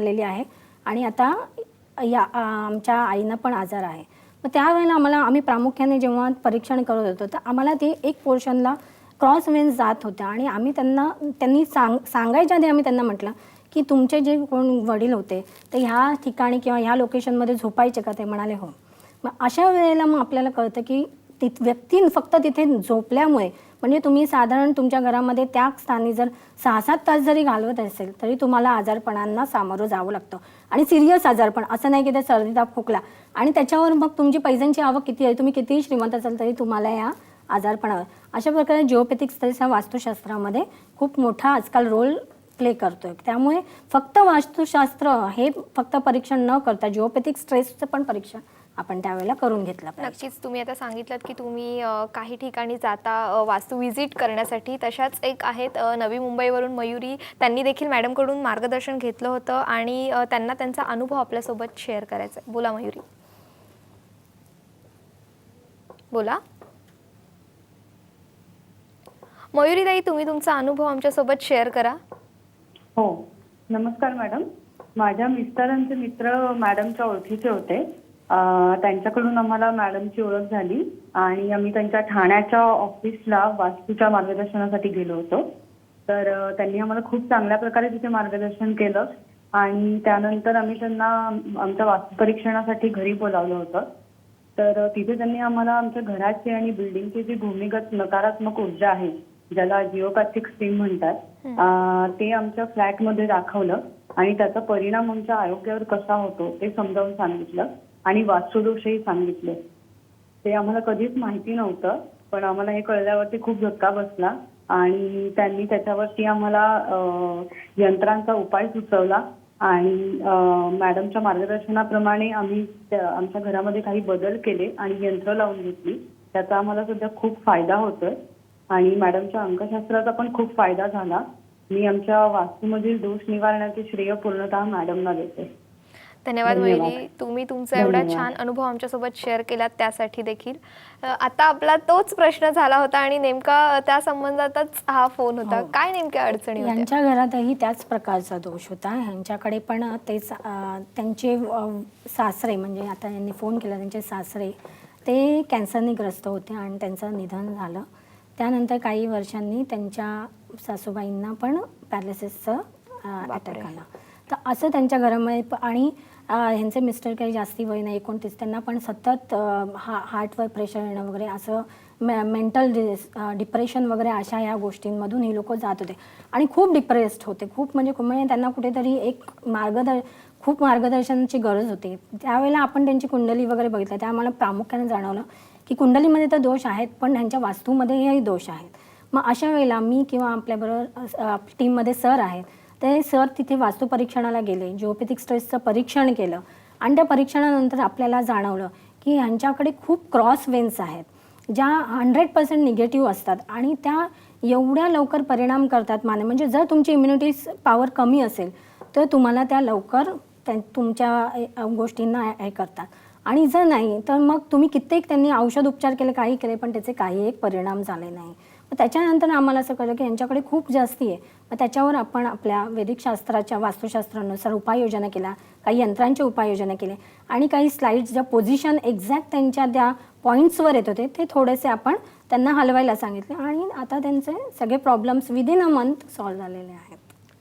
झालेली आहे. आणि आता या आमच्या आईनं पण आजार आहे. मग त्यावेळेला आम्हाला आम्ही प्रामुख्याने जेव्हा परीक्षण करत होतो तर आम्हाला ते एक पोर्शनला क्रॉस वेन्स जात होत्या. आणि आम्ही त्यांना त्यांनी सांग सांगायच्या आधी आम्ही त्यांना म्हटलं की तुमचे जे कोण वडील होते ते ह्या ठिकाणी किंवा ह्या लोकेशनमध्ये झोपायचे का? ते म्हणाले हो. मग अशा वेळेला मग आपल्याला कळतं की तिथ व्यक्ती फक्त तिथे झोपल्यामुळे म्हणजे तुम्ही साधारण तुमच्या घरामध्ये त्या स्थानी जर सहा सात तास जरी घालवत असेल तरी तुम्हाला आजारपणांना सामोरं जावं लागतं. आणि सिरियस आजारपण असं नाही की ते सर्दी ताप खोकला. आणि त्याच्यावर मग तुमची पैशांची आवक किती आहे तुम्ही कितीही श्रीमंत असाल तरी तुम्हाला या आजारपणावर. अशा प्रकारे जिओपॅथिक स्ट्रेस वास्तुशास्त्रामध्ये खूप मोठा आजकाल रोल प्ले करतोय. त्यामुळे फक्त वास्तुशास्त्र हे फक्त परीक्षण न करता जिओपॅथिक स्ट्रेसचं पण परीक्षण आपण त्यावेळेला करून घेतलं पाहिजे. नक्कीच तुम्ही आता सांगितलं की तुम्ही काही ठिकाणी जाता वास्तू व्हिजिट करण्यासाठी. तशाच एक आहेत नवी मुंबईवरून मयुरी. त्यांनी देखील मॅडमकडून मार्गदर्शन घेतलं होतं आणि त्यांना त्यांचा अनुभव आपल्यासोबत शेअर करायचा आहे. बोला मयुरी. बोला. मयुरीताई तुम्ही तुमचा अनुभव आमच्यासोबत शेअर करा. हो. नमस्कार मॅडम. माझ्या मिस्टरांचे मित्र मॅडमच्या ओळखीचे होते. त्यांच्याकडून आम्हाला मॅडमची ओळख झाली आणि आम्ही त्यांच्या ठाण्याच्या ऑफिसला वास्तूच्या मार्गदर्शनासाठी गेलो होतो. तर त्यांनी आम्हाला खूप चांगल्या प्रकारे तिथे मार्गदर्शन केलं आणि त्यानंतर आम्ही त्यांना आमच्या वास्तू परीक्षणासाठी घरी बोलावलं होतं. तर तिथे त्यांनी आम्हाला आमच्या घराची आणि बिल्डिंगची जी भूमिगत नकारात्मक ऊर्जा आहे ज्याला जिओपॅथिक स्ट्रीम म्हणतात ते आमच्या फ्लॅटमध्ये दाखवलं आणि त्याचा परिणाम आमच्या आरोग्यावर कसा होतो ते समजावून सांगितलं. आणि वास्तुदोषही सांगितले. ते आम्हाला कधीच माहिती नव्हतं पण आम्हाला हे कळल्यावरती खूप धक्का बसला आणि त्यांनी त्याच्यावरती आम्हाला यंत्रांचा उपाय सुचवला आणि मॅडमच्या मार्गदर्शनाप्रमाणे आम्ही आमच्या घरामध्ये काही बदल केले आणि यंत्र लावून घेतली. त्याचा आम्हाला सध्या खूप फायदा होतोय आणि मॅडमच्या अंकशास्त्राचा पण खूप फायदा झाला. मी आमच्या वास्तूमधील दोष निवारण्याचे श्रेय पूर्णतः मॅडमला देते. धन्यवाद. मयुरी तुम्ही तुमचा एवढा. छान अनुभव आमच्यासोबत शेअर केलात त्यासाठी देखील. आता आपला तोच प्रश्न झाला होता आणि नेमका त्या संबंधातच हा फोन होता. हो. काय नेमक्या अडचणी यांच्या घरातही त्याच प्रकारचा दोष होता. ह्यांच्याकडे पण तेच त्यांचे सासरे म्हणजे आता यांनी फोन केला त्यांचे सासरे ते कॅन्सरने ग्रस्त होते आणि त्यांचं निधन झालं. त्यानंतर काही वर्षांनी त्यांच्या सासूबाईंना पण पॅरालिसिसचं अटॅक आला. तर असं त्यांच्या घरामध्ये आणि ह्यांचे मिस्टर काही जास्ती वय नाही एकोणतीस त्यांना पण सतत हा हार्टवर प्रेशर येणं वगैरे असं मे मेंटल डिप्रेशन वगैरे अशा ह्या गोष्टींमधून ही लोक जात होते. आणि खूप डिप्रेस्ड होते. खूप म्हणजे म्हणजे त्यांना कुठेतरी एक मार्गदर् खूप मार्गदर्शनाची गरज होती. त्यावेळेला आपण त्यांची कुंडली वगैरे बघितलं त्या आम्हाला प्रामुख्याने जाणवलं की कुंडलीमध्ये तर दोष आहेत पण त्यांच्या वास्तूमध्येही दोष आहेत. मग अशा वेळेला मी किंवा आपल्याबरोबर टीममध्ये सर आहेत ते सर तिथे वास्तू परीक्षणाला गेले जिओपॅथिक स्ट्रेसचं परीक्षण केलं आणि त्या परीक्षणानंतर आपल्याला जाणवलं की ह्यांच्याकडे खूप क्रॉस वेन्स आहेत ज्या हंड्रेड पर्सेंट निगेटिव्ह असतात आणि त्या एवढ्या लवकर परिणाम करतात माने म्हणजे जर तुमची इम्युनिटी पॉवर कमी असेल तर तुम्हाला त्या लवकर त्या तुमच्या गोष्टींना हे करतात. आणि जर नाही तर मग तुम्ही कित्येक त्यांनी औषध उपचार केले काही केले पण त्याचे काही एक परिणाम झाले नाही. मग त्याच्यानंतर आम्हाला असं कळलं की यांच्याकडे खूप जास्ती आहे. मग त्याच्यावर आपण आपल्या वैदिक शास्त्राच्या वास्तुशास्त्रानुसार उपाययोजना केला काही यंत्रांचे उपाययोजना केले आणि काही स्लाईड्स ज्या पोझिशन एक्झॅक्ट त्यांच्या त्या पॉईंट्सवर येत होते ते थोडेसे आपण त्यांना हलवायला सांगितले आणि आता त्यांचे सगळे problems within a month solve झालेले आहेत.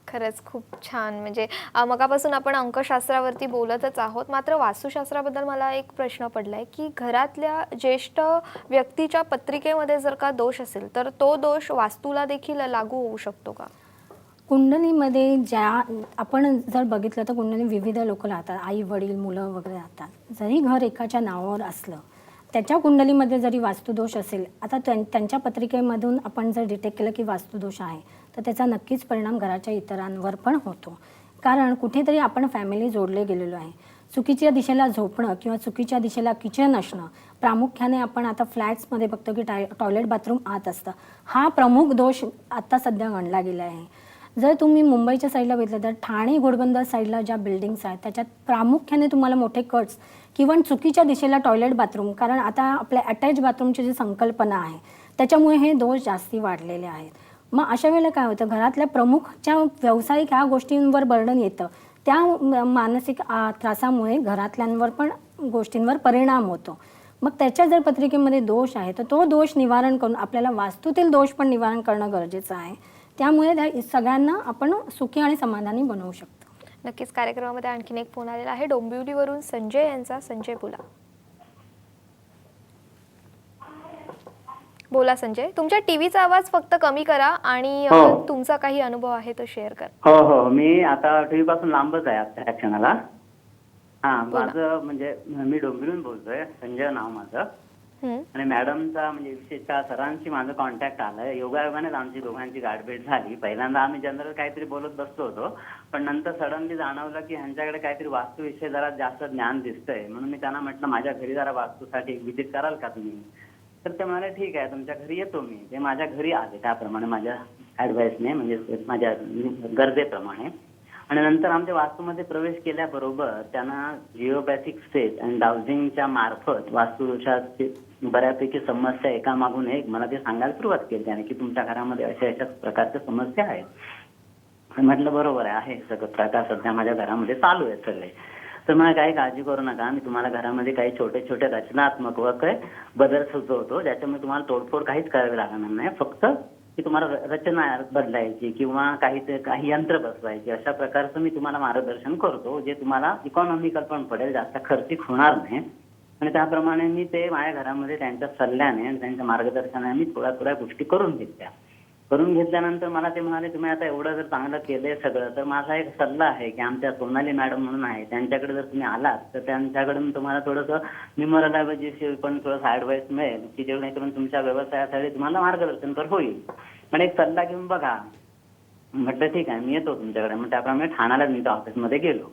खरंच खूप छान. म्हणजे मगापासून आपण अंकशास्त्रावरती बोलतच आहोत. मात्र वास्तुशास्त्राबद्दल मला एक प्रश्न पडला आहे की घरातल्या ज्येष्ठ व्यक्तीच्या पत्रिकेमध्ये जर का दोष असेल तर तो दोष वास्तूला देखील लागू होऊ शकतो का? कुंडलीमध्ये ज्या आपण जर बघितलं तर कुंडली विविध लोक राहतात. आई वडील मुलं वगैरे राहतात. जरी घर एकाच्या नावावर असलं त्याच्या कुंडलीमध्ये जरी वास्तुदोष असेल आता त्यां त्यांच्या पत्रिकेमधून आपण जर डिटेक्ट केलं की वास्तुदोष आहे तर त्याचा नक्कीच परिणाम घराच्या इतरांवर पण होतो. कारण कुठेतरी आपण फॅमिली जोडले गेलेलो आहे. चुकीच्या दिशेला झोपणं किंवा चुकीच्या दिशेला किचन असणं प्रामुख्याने आपण आता फ्लॅट्समध्ये बघतो की टाय टॉयलेट बाथरूम आत असतं. हा प्रमुख दोष आत्ता सध्या गणला गेला आहे. जर तुम्ही मुंबईच्या साईडला बघितलं तर ठाणे घोडबंदर साईडला ज्या बिल्डिंग्स आहेत त्याच्यात प्रामुख्याने तुम्हाला मोठे कट्स किंवा चुकीच्या दिशेला टॉयलेट बाथरूम कारण आता आपल्या अटॅच बाथरूमची जी संकल्पना आहे त्याच्यामुळे हे दोष जास्ती वाढलेले आहेत. मग अशा वेळेला काय होतं? घरातल्या प्रमुखच्या व्यावसायिक ह्या गोष्टींवर बर्डन येतं. त्या मानसिक आ, त्रासामुळे घरातल्यांवर पण गोष्टींवर परिणाम होतो. मग त्याच्या जर पत्रिकेमध्ये दोष आहे तर तो दोष निवारण करून आपल्याला वास्तूतील दोष पण निवारण करणं गरजेचं आहे. त्यामुळे त्या सगळ्यांना आपण सुखी आणि समाधानी बनवू शकतो. नक्कीच कार्यक्रमामध्ये आणखीन एक फोन आलेला आहे. डोंबिवलीवरून संजय यांचा संजय बोला. बोला संजय. तुमच्या टीव्हीचा आवाज फक्त कमी करा आणि अ, हो. तुमचा काही अनुभव आहे तो शेअर करा. हो हो. मी आता टीव्ही पासून लांबच आहे आता ह्या क्षणाला हा. माझं म्हणजे मी डोंबिवलीहून बोलतोय. संजय नाव माझं. हम्म. आणि मॅडमचा म्हणजे विशेषतः सरांशी माझं कॉन्टॅक्ट आलाय. योगायोगानेच आमची दोघांची गाठभेट झाली. पहिल्यांदा आम्ही जनरल काहीतरी बोलत बसलो होतो. पण नंतर सडनली जाणवलं की ह्यांच्याकडे काहीतरी वास्तूविषयी जरा जास्त ज्ञान दिसतंय. म्हणून मी त्यांना म्हटलं माझ्या घरी जरा वास्तूसाठी एक विजिट कराल का तुम्ही? तर ते म्हणाले ठीक आहे तुमच्या घरी येतो मी. ते माझ्या घरी आले त्याप्रमाणे माझ्या ऍडवाइसने म्हणजे माझ्या गरजेप्रमाणे. आणि नंतर आमच्या वास्तूमध्ये प्रवेश केल्याबरोबर त्यांना जिओपॅथिक स्टेज आणि डाउजिंगच्या मार्फत वास्तुदोषाची बऱ्यापैकी समस्या एकामागून एक मला ते सांगायला सुरुवात केली त्याने की तुमच्या घरामध्ये अशा अशा प्रकारच्या समस्या आहेत. म्हटलं बरोबर आहे आहे सगळं प्रकार सध्या माझ्या घरामध्ये चालू आहेत सगळे. तर मला काही काळजी करू नका. मी तुम्हाला घरामध्ये काही छोटे छोटे रचनात्मक व काही बदल सुचवतो. ज्याच्यामुळे तुम्हाला तोडफोड काहीच करावी लागणार नाही. फक्त की तुम्हाला र- रचना बदलायची किंवा काही ते काही यंत्र बसवायची. अशा प्रकारचं मी तुम्हाला मार्गदर्शन करतो जे तुम्हाला इकॉनॉमिकल पण पडेल जास्त खर्चिक होणार नाही. आणि त्याप्रमाणे मी ते माझ्या घरामध्ये त्यांच्या सल्ल्याने आणि त्यांच्या मार्गदर्शनाने मी थोड्या थोड्या गोष्टी करून घेतल्या. करून घेतल्यानंतर मला ते म्हणाले तुम्ही आता एवढं जर चांगलं केलंय सगळं तर माझा एक सल्ला आहे की आमच्या सोनाली मॅडम म्हणून आहे त्यांच्याकडे जर तुम्ही आलात तर त्यांच्याकडून तुम्हाला थोडंसं न्युमरोलॉजी पण थोडंसं ऍडवाइस मिळेल की जेणेकरून तुमच्या व्यवसायासाठी तुम्हाला मार्गदर्शन तर होईल. पण एक सल्ला घेऊन बघा. म्हटलं ठीक आहे मी येतो तुमच्याकडे. मग त्याप्रमाणे ठाण्याला मी त्या ऑफिसमध्ये गेलो.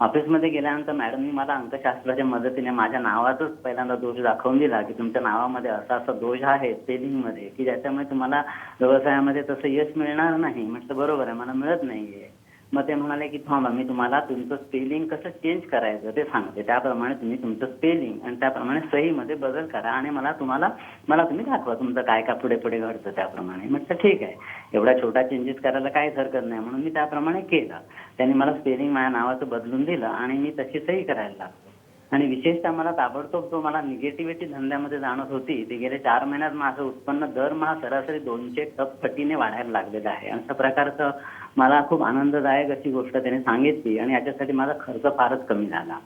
ऑफिसमध्ये गेल्यानंतर मॅडमनी मला अंकशास्त्राच्या मदतीने माझ्या नावाचाच पहिल्यांदा दोष दाखवून दिला की तुमच्या नावामध्ये असा असा दोष आहे स्पेलिंगमध्ये की ज्याच्यामुळे तुम्हाला व्यवसायामध्ये तसं यश मिळणार नाही. म्हटलं बरोबर आहे मला मिळत नाहीये. मग ते म्हणाले की थांबा मी तुम्हाला तुमचं स्पेलिंग कसं चेंज करायचं ते सांगते. त्याप्रमाणे तुम्ही तुमचं स्पेलिंग आणि त्याप्रमाणे सहीमध्ये बदल करा आणि मला तुम्हाला मला तुम्ही दाखवा तुमचं काय काय पुढे पुढे घडतं त्याप्रमाणे. म्हटलं ठीक आहे. एवढा छोटा चेंजेस करायला काहीच हरकत नाही. म्हणून मी त्याप्रमाणे केलं. त्यांनी मला स्पेलिंग माझ्या नावाचं बदलून दिलं आणि मी तशी सही करायला लागलो. आणि विशेषतः मला ताबडतोब जो मला निगेटिव्हिटी धंद्यामध्ये जाणत होती ते गेले चार महिन्यात माझं उत्पन्न दरमहा सरासरी दोनशे टप पटीने वाढायला लागलेलं आहे. अशा प्रकारचं मला खूप आनंददायक अशी गोष्ट त्याने सांगितली आणि याच्यासाठी माझा खर्च फारच कमी झाला.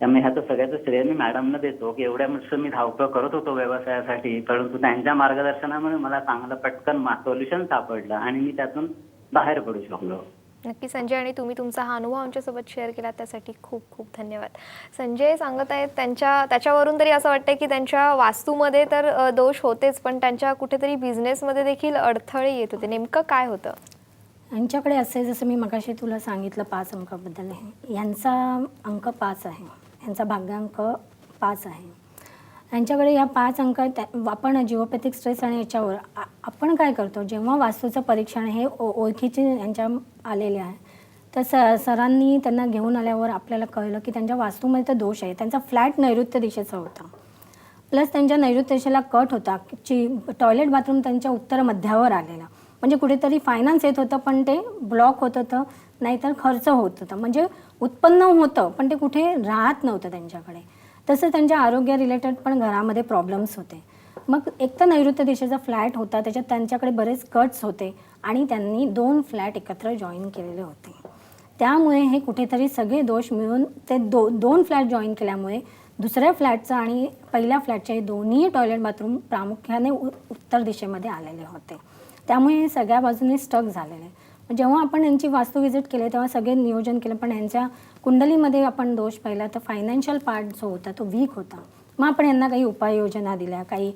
त्यामुळे ह्याचं सगळ्याचं श्रेय मी मॅडमना देतो की एवढ्या मस्त मी धावपळ करत होतो व्यवसायासाठी परंतु त्यांच्या मार्गदर्शनामुळे मला चांगलं पटकन सोल्युशन सापडलं आणि मी त्यातून बाहेर पडू शकलो. नक्की संजय आणि तुम्ही तुमचा हा अनुभव आमच्यासोबत शेअर केला त्यासाठी खूप खूप धन्यवाद. संजय सांगत आहेत त्यांच्या त्याच्यावरून तरी असं वाटतं की त्यांच्या वास्तूमध्ये तर दोष होतेच पण त्यांच्या कुठेतरी बिझनेसमध्ये देखील अडथळे येत होते. नेमकं काय होतं? यांच्याकडे असे जसं मी मगाशी तुला सांगितलं पाच अंकाबद्दल आहे यांचा अंक पाच आहे. यांचा भाग्यांक पाच आहे. यांच्याकडे ह्या पाच अंक त्या- आपण जिओपॅथिक स्ट्रेस आणि याच्यावर आपण काय करतो? जेव्हा वास्तूचं परीक्षण हे ओ ओळखीचे यांच्या आलेले आहे. तर स सरांनी त्यांना घेऊन आल्यावर आपल्याला कळलं की त्यांच्या वास्तूमध्ये तर दोष आहे. त्यांचा फ्लॅट नैऋत्य दिशेचा होता. प्लस त्यांच्या नैऋत्य दिशेला कट होता. ची टॉयलेट बाथरूम त्यांच्या उत्तर मध्यावर आलेला. म्हणजे कुठेतरी फायनान्स येत होतं पण ते ब्लॉक होत होतं नाहीतर खर्च होत होता. म्हणजे उत्पन्न होतं पण ते कुठे राहत नव्हतं त्यांच्याकडे. तसं त्यांच्या आरोग्य रिलेटेड पण घरामध्ये प्रॉब्लेम्स होते. मग एक तर नैऋत्य दिशेचा फ्लॅट होता त्याच्यात त्यांच्याकडे बरेच कट्स होते. आणि त्यांनी दोन फ्लॅट एकत्र जॉईन केलेले होते. त्यामुळे हे कुठेतरी सगळे दोष मिळून ते दो दोन फ्लॅट जॉईन केल्यामुळे दुसऱ्या फ्लॅटचं आणि पहिल्या फ्लॅटचे हे दोन्ही टॉयलेट बाथरूम प्रामुख्याने उ उत्तर दिशेमध्ये आलेले होते. त्यामुळे हे सगळ्या बाजूने स्टक झालेले. जेव्हा आपण यांची वास्तू विजिट केले तेव्हा सगळे नियोजन केलं पण यांच्या कुंडलीमध्ये आपण दोष पाहिला तर फायनान्शियल पार्ट जो होता तो वीक होता. मग आपण यांना काही उपाययोजना दिल्या काही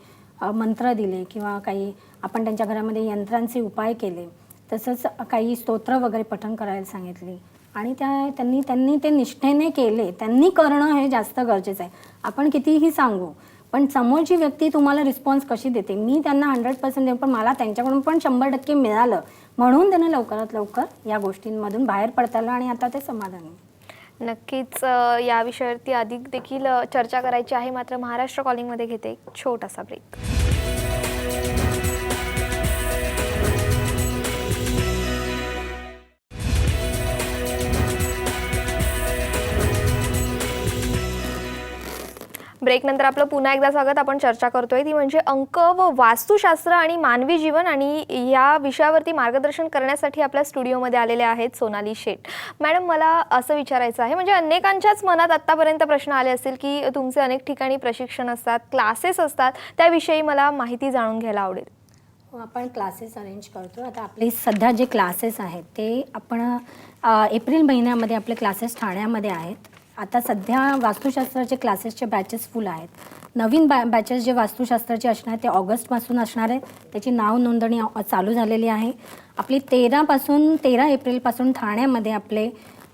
मंत्र दिले किंवा काही आपण त्यांच्या घरामध्ये यंत्रांचे उपाय केले तसंच काही स्तोत्र वगैरे पठण करायला सांगितली. आणि त्या त्यांनी त्यांनी ते निष्ठेने केले. त्यांनी करणं हे जास्त गरजेचं आहे. आपण कितीही सांगू पण समोरची व्यक्ती तुम्हाला रिस्पॉन्स कशी देते? मी त्यांना हंड्रेड पर्सेंट देऊ पण मला त्यांच्याकडून पण शंभर टक्के मिळालं. म्हणून त्यांना लवकरात लवकर या गोष्टींमधून बाहेर पडतालं आणि आता ते समाधानी. नक्कीच या विषयावरती अधिक देखील चर्चा करायची आहे. मात्र महाराष्ट्र कॉलिंगमध्ये घेते एक छोटासा ब्रेक ब्रेक नंतर आपलं पुन्हा एकदा स्वागत आपण चर्चा करतोय. ती म्हणजे अंक व वास्तुशास्त्र आणि मानवी जीवन आणि या विषयावरती मार्गदर्शन करण्यासाठी आपल्या स्टुडिओमध्ये आलेले आहेत सोनाली शेठ. मॅडम मला असं विचारायचं आहे म्हणजे अनेकांच्याच मनात आत्तापर्यंत प्रश्न आले असतील की तुमचे अनेक ठिकाणी प्रशिक्षण असतात क्लासेस असतात त्याविषयी मला माहिती जाणून घ्यायला आवडेल. हो, आपण क्लासेस अरेंज करतो. आता आपले सध्या जे क्लासेस आहेत ते आपण एप्रिल महिन्यामध्ये आपले क्लासेस ठाण्यामध्ये आहेत. आता सध्या वास्तुशास्त्राचे क्लासेसचे बॅचेस फुल आहेत. नवीन बॅ बॅचेस जे वास्तुशास्त्राचे असणार आहेत ते ऑगस्टपासून असणार आहेत. त्याची नाव नोंदणी चालू झालेली आहे. आपली तेरापासून तेरा एप्रिलपासून ठाण्यामध्ये आपले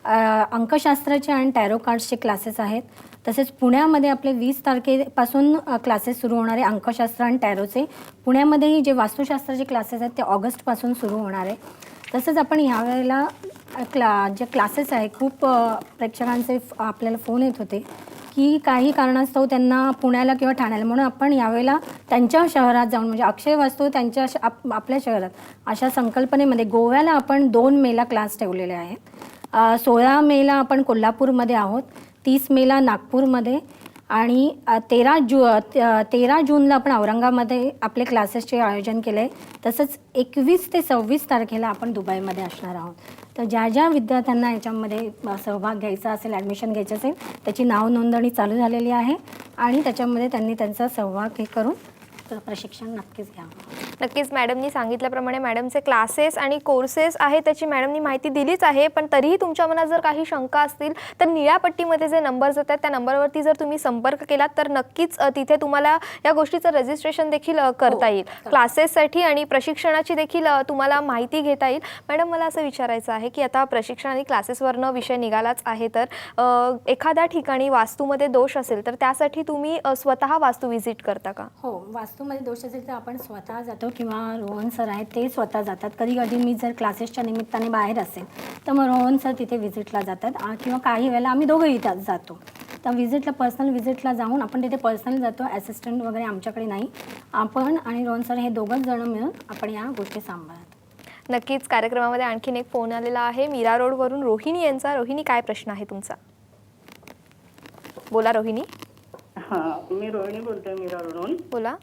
अंकशास्त्राचे आणि टॅरो कार्ड्सचे क्लासेस आहेत. तसेच पुण्यामध्ये आपले वीस तारखेपासून क्लासेस सुरू होणार आहे अंकशास्त्र आणि टॅरोचे पुण्यामध्येही जे वास्तुशास्त्राचे क्लासेस आहेत ते ऑगस्टपासून सुरू होणार आहे. तसंच आपण ह्यावेळेला क्ला जे क्लासेस आहे खूप प्रेक्षकांचे फ- आपल्याला फोन येत होते की काही कारणास्तव त्यांना पुण्याला किंवा ठाण्याला. म्हणून आपण यावेळेला त्यांच्या शहरात जाऊन म्हणजे अक्षय वास्तू त्यांच्या श- आप आपल्या शहरात अशा संकल्पनेमध्ये गोव्याला आपण दोन मेला क्लास ठेवलेले आहेत. सोळा मेला आपण कोल्हापूरमध्ये आहोत तीस मेला नागपूरमध्ये आणि तेरा जू तेरा जूनला आपण औरंगामध्ये आपले क्लासेसचे आयोजन केले. तसंच एकवीस ते सव्वीस तारखेला आपण दुबईमध्ये असणार आहोत. तर ज्या ज्या विद्यार्थ्यांना याच्यामध्ये सहभाग घ्यायचा असेल ॲडमिशन घ्यायचं असेल त्याची नाव नोंदणी चालू झालेली आहे. आणि त्याच्यामध्ये त्यांनी त्यांचा सहभाग हे करून प्रशिक्षण नक्कीच घ्यावं. नक्कीच मॅडमनी सांगितल्याप्रमाणे मॅडमचे क्लासेस आणि कोर्सेस आहे त्याची मॅडमनी माहिती दिलीच आहे पण तरीही तुमच्या मनात जर काही शंका असतील तर निळ्या पट्टीमध्ये जे नंबर्स येतात त्या नंबरवरती जर तुम्ही संपर्क केलात तर नक्कीच तिथे तुम्हाला या गोष्टीचं रजिस्ट्रेशन देखील करता येईल. क्लासेससाठी आणि प्रशिक्षणाची देखील तुम्हाला माहिती घेता येईल. मॅडम मला असं विचारायचं आहे की आता प्रशिक्षण आणि क्लासेसवरनं विषय निघालाच आहे तर एखाद्या ठिकाणी वास्तूमध्ये दोष असेल तर त्यासाठी तुम्ही स्वतः वास्तू व्हिजिट करता का? हो वास्तूमध्ये दोष असेल तर आपण स्वतः जातो. किंवा रोहन सर आहेत ते स्वतः जातात. कधी कधी मी जर क्लासेसच्या निमित्ताने बाहेर असेल तर मग रोहन सर तिथे व्हिजिटला जातात. किंवा काही वेळेला आम्ही दोघंही त्या जातो. तर व्हिजिटला पर्सनल व्हिजिटला जाऊन आपण तिथे पर्सनल जातो. ॲसिस्टंट वगैरे आमच्याकडे नाही. आपण आणि रोहन सर हे दोघंच जण मिळून आपण या गोष्टी सांभाळतो. नक्कीच कार्यक्रमामध्ये आणखीन एक फोन आलेला आहे. मीरा रोडवरून रोहिणी यांचा. रोहिणी काय प्रश्न आहे तुमचा? बोला रोहिणी. हा मी रोहिणी बोलते मीरावरून बोला.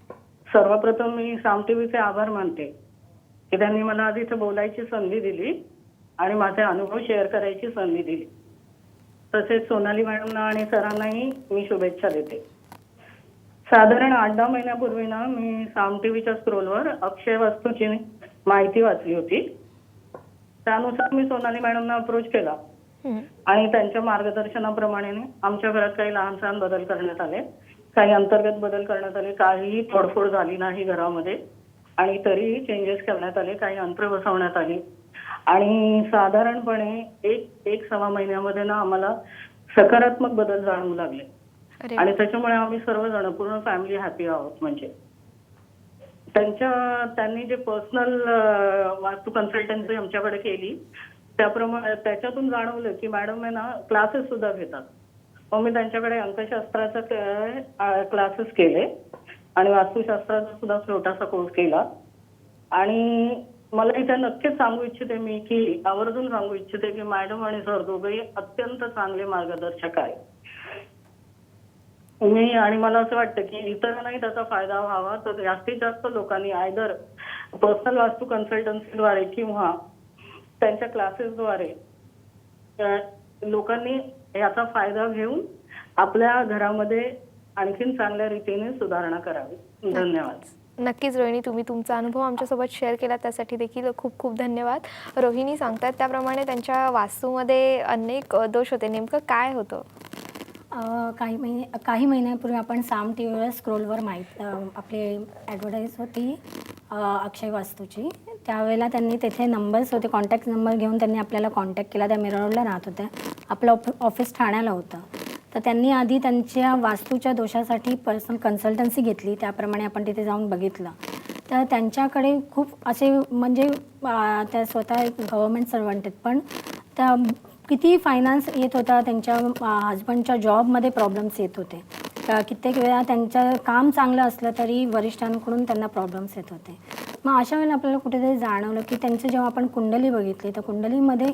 सर्वप्रथम मी साम टीव्हीचे आभार मानते की त्यांनी मला आधी इथं बोलायची संधी दिली आणि माझे अनुभव शेअर करायची संधी दिली. तसेच सोनाली मॅडमना आणि सरांनाही मी शुभेच्छा देते. साधारण आठ दहा महिन्यापूर्वी ना मी साम टीव्हीच्या स्क्रोलवर अक्षय वस्तूची माहिती वाचली होती. त्यानुसार मी सोनाली मॅडमना अप्रोच केला. आणि त्यांच्या मार्गदर्शनाप्रमाणे आमच्या घरात काही लहान सहान बदल करण्यात आले. काही अंतर्गत बदल करण्यात आले काहीही तोडफोड झाली नाही घरामध्ये आणि तरीही चेंजेस करण्यात आले काही अंतर बसवण्यात आली. आणि साधारणपणे एक एक सव्वा महिन्यामध्ये ना आम्हाला सकारात्मक बदल जाणवू लागले. आणि त्याच्यामुळे आम्ही सर्वजण पूर्ण फॅमिली हॅपी आहोत म्हणजे. त्यांच्या त्यांनी जे पर्सनल वास्तू कन्सल्टन्सी आमच्याकडे केली त्याप्रमाणे त्याच्यातून जाणवलं की मॅडम आहे ना क्लासेस सुद्धा घेतात. मग मी त्यांच्याकडे अंकशास्त्राचा क्लासेस केले. आणि वास्तुशास्त्राचा सुद्धा छोटासा कोर्स केला. आणि मला इथे नक्कीच सांगू इच्छिते मी की आवर्जून सांगू इच्छिते की मॅडम आणि सर दोघेही अत्यंत चांगले मार्गदर्शक आहेत मी आणि मला असं वाटतं की इतरांनाही त्याचा फायदा व्हावा. तर जास्तीत जास्त लोकांनी आयदर पर्सनल वास्तू कन्सल्टन्सीद्वारे किंवा त्यांच्या क्लासेसद्वारे लोकांनी याचा फायदा घेऊन आपल्या घरामध्ये आणखीन चांगल्या रीतीने सुधारणा करावी. धन्यवाद. नक्कीच रोहिणी तुम्ही तुमचा अनुभव आमच्यासोबत शेअर केला त्यासाठी देखील खूप खूप धन्यवाद. रोहिणी सांगतात त्याप्रमाणे त्यांच्या वास्तूमध्ये अनेक दोष होते. नेमकं काय होतं? काही महिने काही महिन्यापूर्वी आपण साम टी व्हीवर स्क्रोलवर माहीत आपली ॲडव्हर्टाईज होती अक्षय वास्तूची. त्यावेळेला त्यांनी तेथे नंबर्स होते कॉन्टॅक्ट नंबर घेऊन त्यांनी आपल्याला कॉन्टॅक्ट केला. त्या मिरवडला राहत होत्या. आपलं ऑफ ऑफिस ठाण्याला होतं. तर त्यांनी आधी त्यांच्या वास्तूच्या दोषासाठी पर्सनल कन्सल्टन्सी घेतली. त्याप्रमाणे आपण तिथे जाऊन बघितलं. तर त्यांच्याकडे खूप असे म्हणजे त्या स्वतः एक गव्हर्मेंट सर्वंट आहेत. पण त्या किती फायनान्स येत होता त्यांच्या हजबंडच्या जॉबमध्ये प्रॉब्लेम्स येत होते. तर कित्येक वेळा त्यांचं काम चांगलं असलं तरी वरिष्ठांकडून त्यांना प्रॉब्लेम्स येत होते. मग अशा वेळेला आपल्याला कुठेतरी जाणवलं की त्यांचं जेव्हा आपण कुंडली बघितली तर कुंडलीमध्ये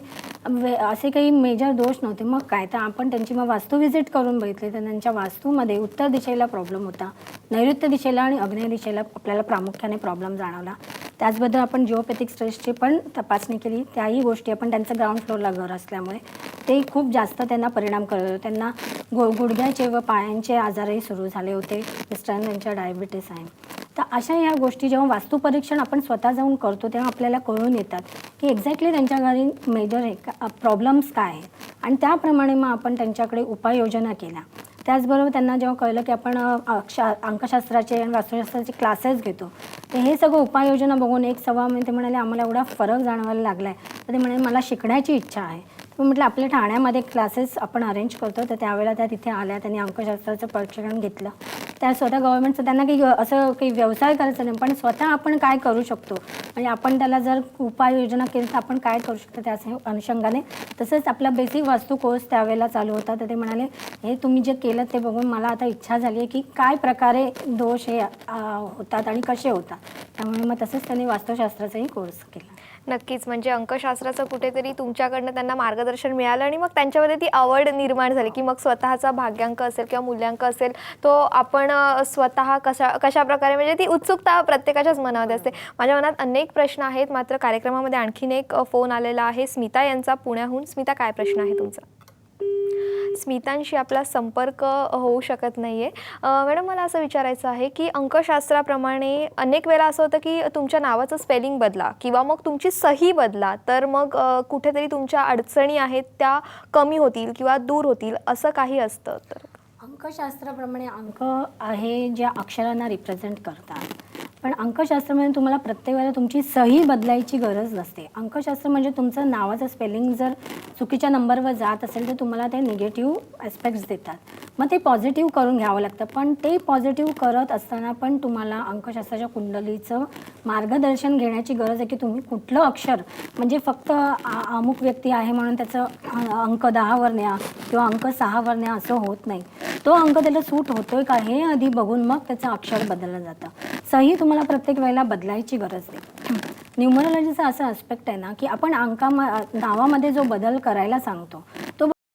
वे असे काही मेजर दोष नव्हते. मग काय? तर आपण त्यांची मग वास्तू व्हिजिट करून बघितली तर त्यांच्या वास्तूमध्ये उत्तर दिशेला प्रॉब्लेम होता नैऋत्य दिशेला आणि अग्नेय दिशेला आपल्याला प्रामुख्याने प्रॉब्लेम जाणवला. त्याचबद्दल आपण जिओपॅथिक स्ट्रेसची पण तपासणी केली. त्याही गोष्टी आपण त्यांचं ग्राउंड फ्लोअरला घर असल्यामुळे ते खूप जास्त त्यांना परिणाम करत होते. त्यांना गु गुडघ्याचे व पायांचे आजारही सुरू झाले होते. मिस्टरांना त्यांच्या डायबिटीस आहे. तर अशा ह्या गोष्टी जेव्हा वास्तुपरीक्षण आपण स्वतः जाऊन करतो तेव्हा आपल्याला कळून येतात की एक्झॅक्टली त्यांच्या घरी मेजर आहे प्रॉब्लेम्स काय आहेत. आणि त्याप्रमाणे मग आपण त्यांच्याकडे उपाययोजना केल्या. त्याचबरोबर त्यांना जेव्हा कळलं की आपण अक्षा अंकशास्त्राचे आणि वास्तुशास्त्राचे क्लासेस घेतो तर हे सगळं उपाययोजना बघून एक सव्वा महिने ते म्हणाले आम्हाला एवढा फरक जाणवायला लागला आहे तर ते म्हणाले मला शिकण्याची इच्छा आहे. मग म्हटलं आपल्या ठाण्यामध्ये क्लासेस आपण अरेंज करतो तर त्यावेळेला त्या तिथे आल्या त्यांनी अंकशास्त्राचं प्रशिक्षण घेतलं. त्या स्वतः गव्हर्नमेंटचं त्यांना काही असं काही व्यवसाय करायचा नाही पण स्वतः आपण काय करू शकतो? म्हणजे आपण त्याला जर उपाययोजना केली तर आपण काय करू शकतो त्या अनुषंगाने? तसंच आपला बेसिक वास्तू कोर्स त्यावेळेला चालू होता तर ते म्हणाले हे तुम्ही जे केलं ते बघून मला आता इच्छा झाली आहे की काय प्रकारे दोष हे होतात आणि कसे होतात. त्यामुळे मग तसंच त्यांनी वास्तुशास्त्राचाही कोर्स केला. नक्कीच. म्हणजे अंकशास्त्राचं कुठेतरी तुमच्याकडनं त्यांना मार्गदर्शन मिळालं आणि मग त्यांच्यामध्ये ती आवड निर्माण झाली की मग स्वतःचा भाग्यांक असेल किंवा मूल्यांक असेल तो आपण स्वतः कशा कशा प्रकारे म्हणजे ती उत्सुकता प्रत्येकाच्याच मनामध्ये असते. माझ्या मनात अनेक प्रश्न आहेत मात्र कार्यक्रमामध्ये आणखीन एक फोन आलेला आहे. स्मिता यांचा पुण्याहून. स्मिता काय प्रश्न आहे तुमचा? स्मितांशी आपला संपर्क होऊ शकत नाही आहे मॅडम मला असं विचारायचं आहे की अंकशास्त्राप्रमाणे अनेक वेळा असं होतं की तुमच्या नावाचं स्पेलिंग बदला किंवा मग तुमची सही बदला तर मग कुठेतरी तुमच्या अडचणी आहेत त्या कमी होतील किंवा दूर होतील असं काही असतं तर? अंकशास्त्राप्रमाणे अंक आहे ज्या अक्षरांना रिप्रेझेंट करतात. पण अंकशास्त्रामध्ये तुम्हाला प्रत्येक वेळेला तुमची सही बदलायची गरज नसते. अंकशास्त्र म्हणजे तुमचं नावाचं स्पेलिंग जर चुकीच्या नंबरवर जात असेल तर तुम्हाला ते निगेटिव्ह ॲस्पेक्ट्स देतात. मग ते पॉझिटिव्ह करून घ्यावं लागतं. पण ते पॉझिटिव्ह करत असताना पण तुम्हाला अंकशास्त्राच्या कुंडलीचं मार्गदर्शन घेण्याची गरज आहे की तुम्ही कुठलं अक्षर म्हणजे फक्त अमुक व्यक्ती आहे म्हणून त्याचं अंक दहावर न्या किंवा अंक सहावर न्या असं होत नाही. तो अंक त्याला सूट होतोय का हे आधी बघून मग त्याचं अक्षर बदललं जातं. सही तुम्हाला प्रत्येक वेळेला बदलायची गरज नाही. न्यूमरोलॉजीचा असा आस्पेक्ट आहे ना की आपण अंका नावामध्ये जो बदल करायला सांगतो तो